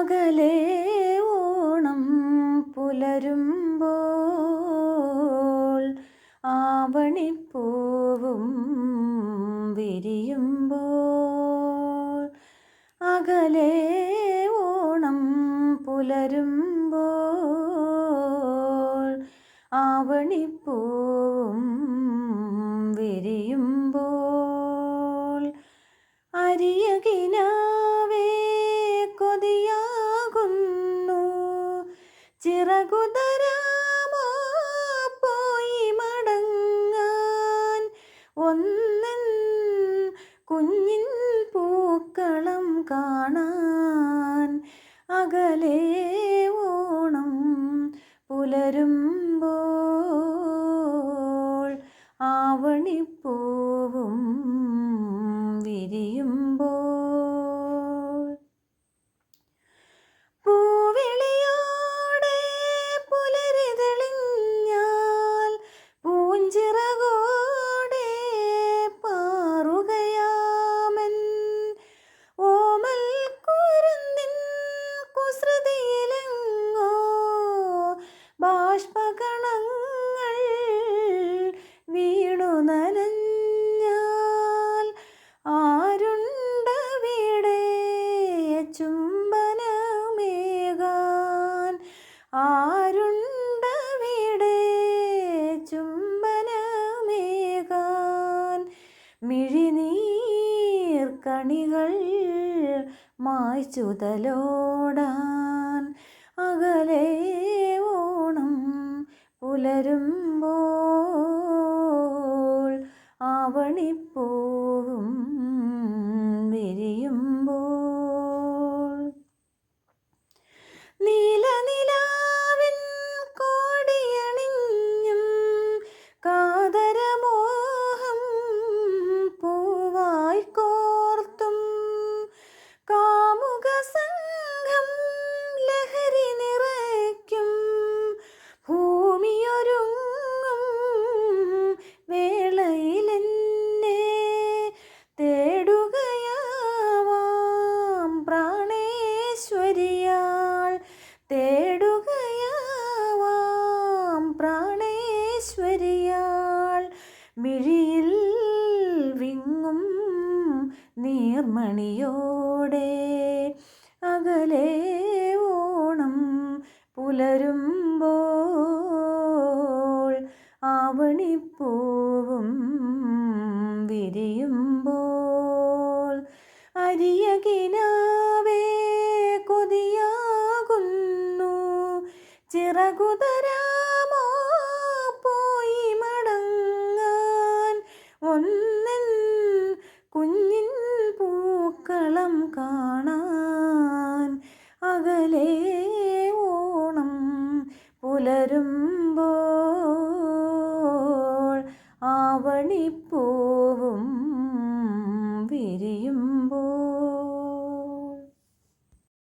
അകലെ ഓണം പുലരുമ്പോൾ ആവണിപ്പൂവും വിരിയുമ്പോൾ അകലെ ഓണം പുലരുമ്പോൾ ആവണിപ്പൂവും വിരിയുമ്പോൾ അരിയകിനാവേ ചിറകുതരാമോ പോയി മടങ്ങാൻ ഒന്നൻ കുഞ്ഞിൻ പൂക്കളം കാണാൻ അകലെ ഓണം പുലരുമ്പോൾ ആവണിപ്പൂവും വിരിയുമ്പോൾ കണികൾ മായ്ച്ചുതലോടാൻ അകലെ ഓണം പുലരുമ്പോൾ ആവണിപ്പൂവും പ്രാണേശ്വരിയാൾ. മിഴിയിൽ വിങ്ങും നീർമണിയോടെ. അകലെ ഓണം പുലരുമ്പോൾ ആവണിപ്പൂവും വിരിയുമ്പോൾ. അരിയകിനാവേ കൊതിയാകുന്നു. ചിറകുതരാമോ പോയി മടങ്ങാൻ ഒന്നൻ കുഞ്ഞിൻ പൂക്കളം കാണാൻ അകലെ ഓണം പുലരുമ്പോൾ ആവണിപ്പൂ